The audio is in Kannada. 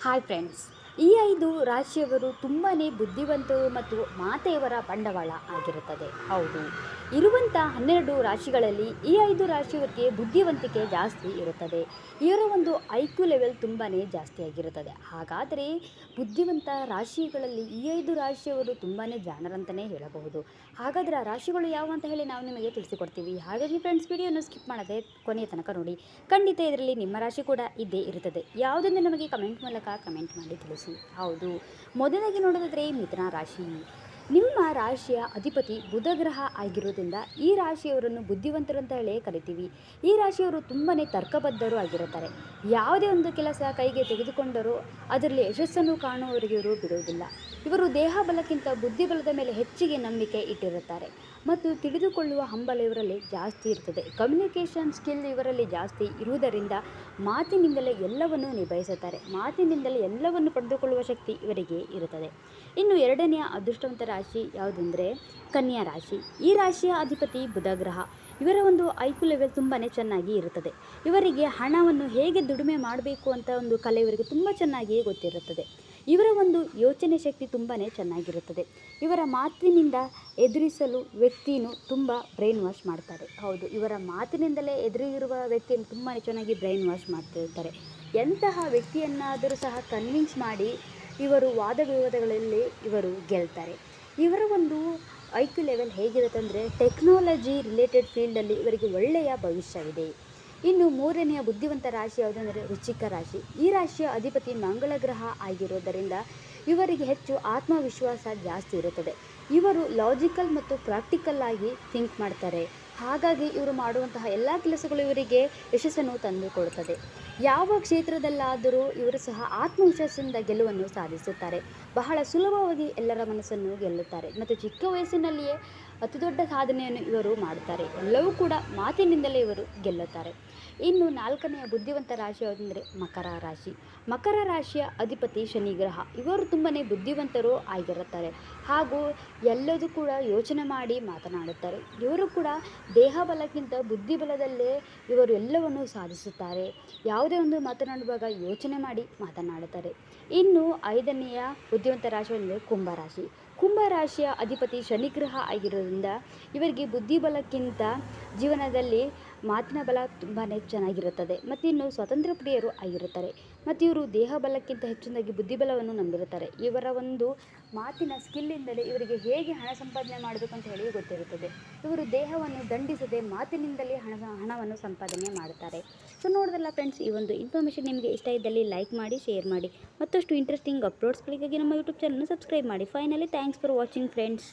ಹಾಯ್ ಫ್ರೆಂಡ್ಸ್ ಈ ಐದು ರಾಶಿಯವರು ತುಂಬಾ ಬುದ್ಧಿವಂತರು ಮತ್ತು ಮಾತೆಯವರ ಬಂಡವಾಳ ಆಗಿರುತ್ತದೆ. ಹೌದು. ಇರುವಂಥ ಹನ್ನೆರಡು ರಾಶಿಗಳಲ್ಲಿ ಈ ಐದು ರಾಶಿಯವರಿಗೆ ಬುದ್ಧಿವಂತಿಕೆ ಜಾಸ್ತಿ ಇರುತ್ತದೆ. ಇವರ ಒಂದು ಐ ಕ್ಯೂ ಲೆವೆಲ್ ತುಂಬಾ ಜಾಸ್ತಿ ಆಗಿರುತ್ತದೆ. ಹಾಗಾದರೆ ಬುದ್ಧಿವಂತ ರಾಶಿಗಳಲ್ಲಿ ಈ ಐದು ರಾಶಿಯವರು ತುಂಬಾ ಜಾಣರಂತಲೇ ಹೇಳಬಹುದು. ಹಾಗಾದರೆ ಆ ರಾಶಿಗಳು ಯಾವ ಅಂತ ಹೇಳಿ ನಾವು ನಿಮಗೆ ತಿಳಿಸಿಕೊಡ್ತೀವಿ. ಹಾಗಾಗಿ ಫ್ರೆಂಡ್ಸ್ ವಿಡಿಯೋನ ಸ್ಕಿಪ್ ಮಾಡದೆ ಕೊನೆಯ ತನಕ ನೋಡಿ. ಖಂಡಿತ ಇದರಲ್ಲಿ ನಿಮ್ಮ ರಾಶಿ ಕೂಡ ಇದ್ದೇ ಇರುತ್ತದೆ. ಯಾವುದನ್ನು ನಮಗೆ ಕಮೆಂಟ್ ಮೂಲಕ ಕಮೆಂಟ್ ಮಾಡಿ ತಿಳಿಸಿ. ಹೌದು. ಮೊದಲಾಗಿ ನೋಡೋದಾದರೆ ಮಿಥುನ ರಾಶಿ. ನಿಮ್ಮ ರಾಶಿಯ ಅಧಿಪತಿ ಬುಧ ಗ್ರಹ ಆಗಿರೋದ್ರಿಂದ ಈ ರಾಶಿಯವರನ್ನು ಬುದ್ಧಿವಂತರು ಅಂತ ಹೇಳಿ ಕರಿತೀವಿ. ಈ ರಾಶಿಯವರು ತುಂಬಾ ತರ್ಕಬದ್ಧರು ಆಗಿರುತ್ತಾರೆ. ಯಾವುದೇ ಒಂದು ಕೆಲಸ ಕೈಗೆ ತೆಗೆದುಕೊಂಡರೂ ಅದರಲ್ಲಿ ಯಶಸ್ಸನ್ನು ಕಾಣುವವರಿಗೆ ಇವರು ಬಿಡುವುದಿಲ್ಲ. ಇವರು ದೇಹ ಬಲಕ್ಕಿಂತ ಬುದ್ಧಿಬಲದ ಮೇಲೆ ಹೆಚ್ಚಿಗೆ ನಂಬಿಕೆ ಇಟ್ಟಿರುತ್ತಾರೆ. ಮತ್ತು ತಿಳಿದುಕೊಳ್ಳುವ ಹಂಬಲ ಇವರಲ್ಲಿ ಜಾಸ್ತಿ ಇರ್ತದೆ. ಕಮ್ಯುನಿಕೇಷನ್ ಸ್ಕಿಲ್ ಇವರಲ್ಲಿ ಜಾಸ್ತಿ ಇರುವುದರಿಂದ ಮಾತಿನಿಂದಲೇ ಎಲ್ಲವನ್ನು ನಿಭಾಯಿಸುತ್ತಾರೆ. ಮಾತಿನಿಂದಲೇ ಎಲ್ಲವನ್ನು ಪಡೆದುಕೊಳ್ಳುವ ಶಕ್ತಿ ಇವರಿಗೆ ಇರುತ್ತದೆ. ಇನ್ನು ಎರಡನೆಯ ಅದೃಷ್ಟವಂತ ರಾಶಿ ಯಾವುದೆಂದರೆ ಕನ್ಯಾ ರಾಶಿ. ಈ ರಾಶಿಯ ಅಧಿಪತಿ ಬುಧ ಗ್ರಹ. ಇವರ ಒಂದು ಐಕ್ಯು ಲೆವೆಲ್ ತುಂಬಾ ಚೆನ್ನಾಗಿ ಇರುತ್ತದೆ. ಇವರಿಗೆ ಹಣವನ್ನು ಹೇಗೆ ದುಡಿಮೆ ಮಾಡಬೇಕು ಅಂತ ಒಂದು ಕಲೆ ಇವರಿಗೆ ತುಂಬ ಚೆನ್ನಾಗಿ ಗೊತ್ತಿರುತ್ತದೆ. ಇವರ ಒಂದು ಯೋಚನೆ ಶಕ್ತಿ ತುಂಬಾ ಚೆನ್ನಾಗಿರುತ್ತದೆ. ಇವರ ಮಾತಿನಿಂದ ಎದುರಿಸಲು ವ್ಯಕ್ತಿಯನ್ನು ತುಂಬ ಬ್ರೈನ್ ವಾಶ್ ಮಾಡ್ತಾರೆ. ಹೌದು, ಇವರ ಮಾತಿನಿಂದಲೇ ಎದುರಿಗಿರುವ ವ್ಯಕ್ತಿಯನ್ನು ತುಂಬಾ ಚೆನ್ನಾಗಿ ಬ್ರೈನ್ ವಾಶ್ ಮಾಡ್ತಿರ್ತಾರೆ. ಎಂತಹ ವ್ಯಕ್ತಿಯನ್ನಾದರೂ ಸಹ ಕನ್ವಿನ್ಸ್ ಮಾಡಿ ಇವರು ವಾದ ವಿವಾದಗಳಲ್ಲಿ ಇವರು ಗೆಲ್ತಾರೆ. ಇವರ ಒಂದು ಐ ಕ್ಯೂ ಲೆವೆಲ್ ಹೇಗಿರುತ್ತೆ ಅಂದರೆ ಟೆಕ್ನಾಲಜಿ ರಿಲೇಟೆಡ್ ಫೀಲ್ಡಲ್ಲಿ ಇವರಿಗೆ ಒಳ್ಳೆಯ ಭವಿಷ್ಯವಿದೆ. ಇನ್ನು ಮೂರನೆಯ ಬುದ್ಧಿವಂತ ರಾಶಿ ಯಾವುದೆಂದರೆ ವೃಶ್ಚಿಕ ರಾಶಿ. ಈ ರಾಶಿಯ ಅಧಿಪತಿ ಮಂಗಳ ಗ್ರಹ ಆಗಿರೋದರಿಂದ ಇವರಿಗೆ ಹೆಚ್ಚು ಆತ್ಮವಿಶ್ವಾಸ ಜಾಸ್ತಿ ಇರುತ್ತದೆ. ಇವರು ಲಾಜಿಕಲ್ ಮತ್ತು ಪ್ರಾಕ್ಟಿಕಲ್ ಆಗಿ ಥಿಂಕ್ ಮಾಡ್ತಾರೆ. ಹಾಗಾಗಿ ಇವರು ಮಾಡುವಂತಹ ಎಲ್ಲ ಕೆಲಸಗಳು ಇವರಿಗೆ ಯಶಸ್ಸನ್ನು ತಂದುಕೊಡುತ್ತದೆ. ಯಾವ ಕ್ಷೇತ್ರದಲ್ಲಾದರೂ ಇವರು ಸಹ ಆತ್ಮವಿಶ್ವಾಸದಿಂದ ಗೆಲುವನ್ನು ಸಾಧಿಸುತ್ತಾರೆ. ಬಹಳ ಸುಲಭವಾಗಿ ಎಲ್ಲರ ಮನಸ್ಸನ್ನು ಗೆಲ್ಲುತ್ತಾರೆ. ಮತ್ತು ಚಿಕ್ಕ ವಯಸ್ಸಿನಲ್ಲಿಯೇ ಅತಿ ದೊಡ್ಡ ಸಾಧನೆಯನ್ನು ಇವರು ಮಾಡುತ್ತಾರೆ. ಎಲ್ಲವೂ ಕೂಡ ಮಾತಿನಿಂದಲೇ ಇವರು ಗೆಲ್ಲುತ್ತಾರೆ. ಇನ್ನು ನಾಲ್ಕನೆಯ ಬುದ್ಧಿವಂತ ರಾಶಿ ಯಾವುದಂದರೆ ಮಕರ ರಾಶಿ. ಮಕರ ರಾಶಿಯ ಅಧಿಪತಿ ಶನಿ ಗ್ರಹ. ಇವರು ತುಂಬಾ ಬುದ್ಧಿವಂತರು ಆಗಿರುತ್ತಾರೆ. ಹಾಗೂ ಎಲ್ಲದೂ ಕೂಡ ಯೋಚನೆ ಮಾಡಿ ಮಾತನಾಡುತ್ತಾರೆ. ಇವರು ಕೂಡ ದೇಹ ಬಲಕ್ಕಿಂತ ಬುದ್ಧಿಬಲದಲ್ಲೇ ಇವರು ಎಲ್ಲವನ್ನು ಸಾಧಿಸುತ್ತಾರೆ. ಯಾವುದೇ ಒಂದು ಮಾತನಾಡುವಾಗ ಯೋಚನೆ ಮಾಡಿ ಮಾತನಾಡುತ್ತಾರೆ. ಇನ್ನು ಐದನೆಯ ಬುದ್ಧಿವಂತ ರಾಶಿ ಅಂದರೆ ಕುಂಭರಾಶಿ ಕುಂಭರಾಶಿಯ ಅಧಿಪತಿ ಶನಿಗ್ರಹ ಆಗಿರೋದ್ರಿಂದ ಇವರಿಗೆ ಬುದ್ಧಿಬಲಕ್ಕಿಂತ ಜೀವನದಲ್ಲಿ ಮಾತಿನ ಬಲ ತುಂಬಾ ಚೆನ್ನಾಗಿರುತ್ತದೆ. ಮತ್ತು ಇನ್ನು ಸ್ವತಂತ್ರ ಪ್ರಿಯರು ಆಗಿರುತ್ತಾರೆ. ಮತ್ತು ಇವರು ದೇಹ ಬಲಕ್ಕಿಂತ ಹೆಚ್ಚಿನದಾಗಿ ಬುದ್ಧಿಬಲವನ್ನು ನಂಬಿರುತ್ತಾರೆ. ಇವರ ಒಂದು ಮಾತಿನ ಸ್ಕಿಲ್ಲಿಂದಲೇ ಇವರಿಗೆ ಹೇಗೆ ಹಣ ಸಂಪಾದನೆ ಮಾಡಬೇಕು ಅಂತ ಹೇಳಿ ಗೊತ್ತಿರುತ್ತದೆ. ಇವರು ದೇಹವನ್ನು ದಂಡಿಸದೆ ಮಾತಿನಿಂದಲೇ ಹಣ ಹಣವನ್ನು ಸಂಪಾದನೆ ಮಾಡುತ್ತಾರೆ ಸೊ ನೋಡಿದ್ರಲ್ಲ ಫ್ರೆಂಡ್ಸ್ ಈ ಒಂದು ಇನ್ಫಾರ್ಮೇಷನ್ ನಿಮಗೆ ಇಷ್ಟ ಇದ್ದಲ್ಲಿ ಲೈಕ್ ಮಾಡಿ ಶೇರ್ ಮಾಡಿ. ಮತ್ತಷ್ಟು ಇಂಟ್ರೆಸ್ಟಿಂಗ್ ಅಪ್ಲೋಡ್ಸ್ಗಳಿಗಾಗಿ ನಮ್ಮ ಯೂಟ್ಯೂಬ್ ಚಾನಲ್ನ ಸಬ್ಸ್ಕ್ರೈಬ್ ಮಾಡಿ. Finally thanks for watching friends